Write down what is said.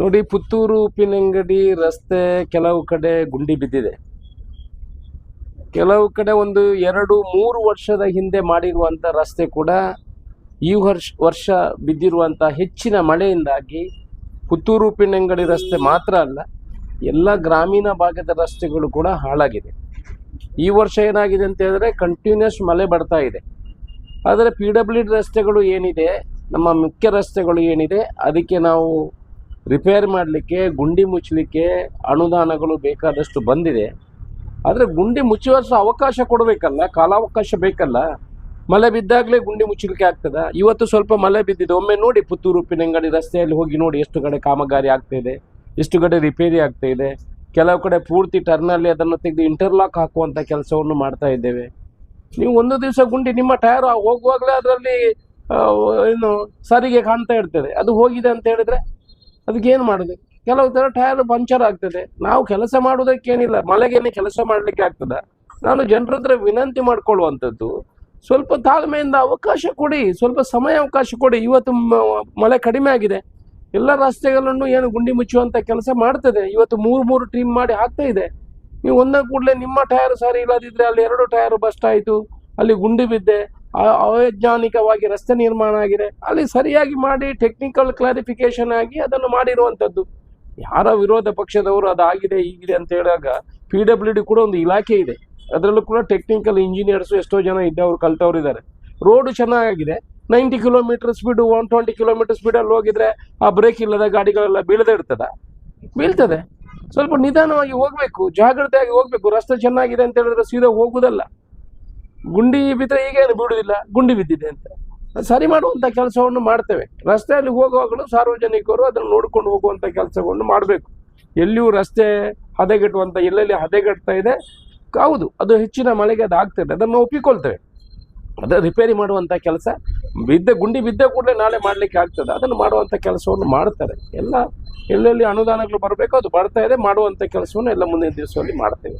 ನೋಡಿ, ಪುತ್ತೂರು ಉಪ್ಪಿನಂಗಡಿ ರಸ್ತೆ ಕೆಲವು ಕಡೆ ಗುಂಡಿ ಬಿದ್ದಿದೆ. ಕೆಲವು ಕಡೆ ಒಂದು ಎರಡು, ಮೂರು ವರ್ಷದ ಹಿಂದೆ ಮಾಡಿರುವಂಥ ರಸ್ತೆ ಕೂಡ ಈ ವರ್ಷ ವರ್ಷ ಬಿದ್ದಿರುವಂಥ ಹೆಚ್ಚಿನ ಮಳೆಯಿಂದಾಗಿ ಪುತ್ತೂರು ಉಪ್ಪಿನಂಗಡಿ ರಸ್ತೆ ಮಾತ್ರ ಅಲ್ಲ, ಎಲ್ಲ ಗ್ರಾಮೀಣ ಭಾಗದ ರಸ್ತೆಗಳು ಕೂಡ ಹಾಳಾಗಿದೆ. ಈ ವರ್ಷ ಏನಾಗಿದೆ ಅಂತ ಹೇಳಿದ್ರೆ ಕಂಟಿನ್ಯೂಸ್ ಮಳೆ ಬರ್ತಾ ಇದೆ. ಆದರೆ ಪಿ ಡಬ್ಲ್ಯೂ ರಸ್ತೆಗಳು ಏನಿದೆ, ನಮ್ಮ ಮುಖ್ಯ ರಸ್ತೆಗಳು ಏನಿದೆ, ಅದಕ್ಕೆ ನಾವು ರಿಪೇರ್ ಮಾಡಲಿಕ್ಕೆ, ಗುಂಡಿ ಮುಚ್ಚಲಿಕ್ಕೆ ಅನುದಾನಗಳು ಬೇಕಾದಷ್ಟು ಬಂದಿದೆ. ಆದರೆ ಗುಂಡಿ ಮುಚ್ಚುವಷ್ಟು ಅವಕಾಶ ಕೊಡಬೇಕಲ್ಲ, ಕಾಲಾವಕಾಶ ಬೇಕಲ್ಲ? ಮಳೆ ಬಿದ್ದಾಗಲೇ ಗುಂಡಿ ಮುಚ್ಚಲಿಕ್ಕೆ ಆಗ್ತದ? ಇವತ್ತು ಸ್ವಲ್ಪ ಮಳೆ ಬಿದ್ದಿದೆ. ಒಮ್ಮೆ ನೋಡಿ ಪುತ್ತೂರು, ಉಪ್ಪಿನಂಗಡಿ ರಸ್ತೆಯಲ್ಲಿ ಹೋಗಿ ನೋಡಿ ಎಷ್ಟು ಕಡೆ ಕಾಮಗಾರಿ ಆಗ್ತಾ ಇದೆ, ಎಷ್ಟು ಕಡೆ ರಿಪೇರಿ ಆಗ್ತಾ ಇದೆ. ಕೆಲವು ಕಡೆ ಪೂರ್ತಿ ಟರ್ನಲ್ಲಿ ಅದನ್ನು ತೆಗೆದು ಇಂಟರ್ಲಾಕ್ ಹಾಕುವಂಥ ಕೆಲಸವನ್ನು ಮಾಡ್ತಾ ಇದ್ದೇವೆ. ನೀವು ಒಂದು ದಿವಸ ಗುಂಡಿ ನಿಮ್ಮ ಟೈರ್ ಹೋಗುವಾಗಲೇ ಅದರಲ್ಲಿ ಏನು ಸರಿಗೆ ಕಾಣ್ತಾ ಇರ್ತದೆ. ಅದು ಹೋಗಿದೆ ಅಂತ ಹೇಳಿದ್ರೆ ಅದಕ್ಕೆ ಏನು ಮಾಡುದು? ಕೆಲವು ಥರ ಟಯರ್ ಪಂಚರ್ ಆಗ್ತದೆ. ನಾವು ಕೆಲಸ ಮಾಡುವುದಕ್ಕೇನಿಲ್ಲ ಮಳೆಗೇನೆ ಕೆಲಸ ಮಾಡಲಿಕ್ಕೆ ಆಗ್ತದ. ನಾನು ಜನರ ಹತ್ರ ವಿನಂತಿ ಮಾಡ್ಕೊಳ್ಳುವಂಥದ್ದು, ಸ್ವಲ್ಪ ತಾಳ್ಮೆಯಿಂದ ಅವಕಾಶ ಕೊಡಿ, ಸ್ವಲ್ಪ ಸಮಯ ಅವಕಾಶ ಕೊಡಿ. ಇವತ್ತು ಮಳೆ ಕಡಿಮೆ ಆಗಿದೆ. ಎಲ್ಲ ರಸ್ತೆಗಳನ್ನು ಏನು ಗುಂಡಿ ಮುಚ್ಚುವಂತ ಕೆಲಸ ಮಾಡ್ತದೆ. ಇವತ್ತು ಮೂರು ಮೂರು ಟೀಮ್ ಮಾಡಿ ಹಾಕ್ತಾ ಇದೆ. ನೀವು ಒಂದ ಕೂಡಲೇ ನಿಮ್ಮ ಟಯರ್ ಸರಿ ಇಲ್ಲದಿದ್ದರೆ ಅಲ್ಲಿ ಎರಡು ಟಯರ್ ಬಸ್ಟ್ ಆಯಿತು. ಅಲ್ಲಿ ಗುಂಡಿ ಬಿದ್ದೆ. ಅವೈಜ್ಞಾನಿಕವಾಗಿ ರಸ್ತೆ ನಿರ್ಮಾಣ ಆಗಿದೆ. ಅಲ್ಲಿ ಸರಿಯಾಗಿ ಮಾಡಿ ಟೆಕ್ನಿಕಲ್ ಕ್ಲಾರಿಫಿಕೇಶನ್ ಆಗಿ ಅದನ್ನು ಮಾಡಿರುವಂಥದ್ದು. ಯಾರ ವಿರೋಧ ಪಕ್ಷದವರು ಅದಾಗಿದೆ, ಹೀಗಿದೆ ಅಂತ ಹೇಳಿದಾಗ ಪಿ ಡಬ್ಲ್ಯೂ ಡಿ ಕೂಡ ಒಂದು ಇಲಾಖೆ ಇದೆ. ಅದರಲ್ಲೂ ಕೂಡ ಟೆಕ್ನಿಕಲ್ ಇಂಜಿನಿಯರ್ಸ್ ಎಷ್ಟೋ ಜನ ಇದ್ದವರು ಕಲ್ತವ್ರು ಇದ್ದಾರೆ ರೋಡು ಚೆನ್ನಾಗಿದೆ ninety kilometre speed one twenty kilometre ಸ್ಪೀಡಲ್ಲಿ ಹೋಗಿದ್ರೆ ಆ ಬ್ರೇಕ್ ಇಲ್ಲದ ಗಾಡಿಗಳೆಲ್ಲ ಬೀಳದೆ ಇರ್ತದ? ಬೀಳ್ತದೆ. ಸ್ವಲ್ಪ ನಿಧಾನವಾಗಿ ಹೋಗ್ಬೇಕು, ಜಾಗ್ರತೆಯಾಗಿ ಹೋಗ್ಬೇಕು. ರಸ್ತೆ ಚೆನ್ನಾಗಿದೆ ಅಂತ ಹೇಳಿದ್ರೆ ಸೀದಾ ಹೋಗುದಲ್ಲ. ಗುಂಡಿ ಬಿದ್ದರೆ ಈಗೇನು ಬಿಡುವುದಿಲ್ಲ ಗುಂಡಿ ಬಿದ್ದಿದೆ ಅಂತ. ಸರಿ ಮಾಡುವಂಥ ಕೆಲಸವನ್ನು ಮಾಡ್ತೇವೆ. ರಸ್ತೆಯಲ್ಲಿ ಹೋಗುವಾಗಲೂ ಸಾರ್ವಜನಿಕರು ಅದನ್ನು ನೋಡ್ಕೊಂಡು ಹೋಗುವಂಥ ಕೆಲಸವನ್ನು ಮಾಡಬೇಕು. ಎಲ್ಲಿಯೂ ರಸ್ತೆ ಹದಗೆಟ್ಟುವಂಥ ಎಲ್ಲೆಲ್ಲಿ ಹದಗೆಡ್ತಾ ಇದೆ, ಹೌದು, ಅದು ಹೆಚ್ಚಿನ ಮಳೆಗೆ ಅದು ಆಗ್ತದೆ, ಅದನ್ನು ಒಪ್ಪಿಕೊಳ್ತೇವೆ. ಅದು ರಿಪೇರಿ ಮಾಡುವಂಥ ಕೆಲಸ, ಬಿದ್ದ ಗುಂಡಿ ಬಿದ್ದ ಕೂಡಲೇ ನಾಳೆ ಮಾಡಲಿಕ್ಕೆ ಆಗ್ತದೆ, ಅದನ್ನು ಮಾಡುವಂಥ ಕೆಲಸವನ್ನು ಮಾಡ್ತಾರೆ. ಎಲ್ಲ ಎಲ್ಲೆಲ್ಲಿ ಅನುದಾನಗಳು ಬರಬೇಕು ಅದು ಬರ್ತಾ ಇದೆ ಮಾಡುವಂಥ ಕೆಲಸವನ್ನು ಎಲ್ಲ ಮುಂದಿನ ದಿವಸದಲ್ಲಿ ಮಾಡ್ತೇವೆ.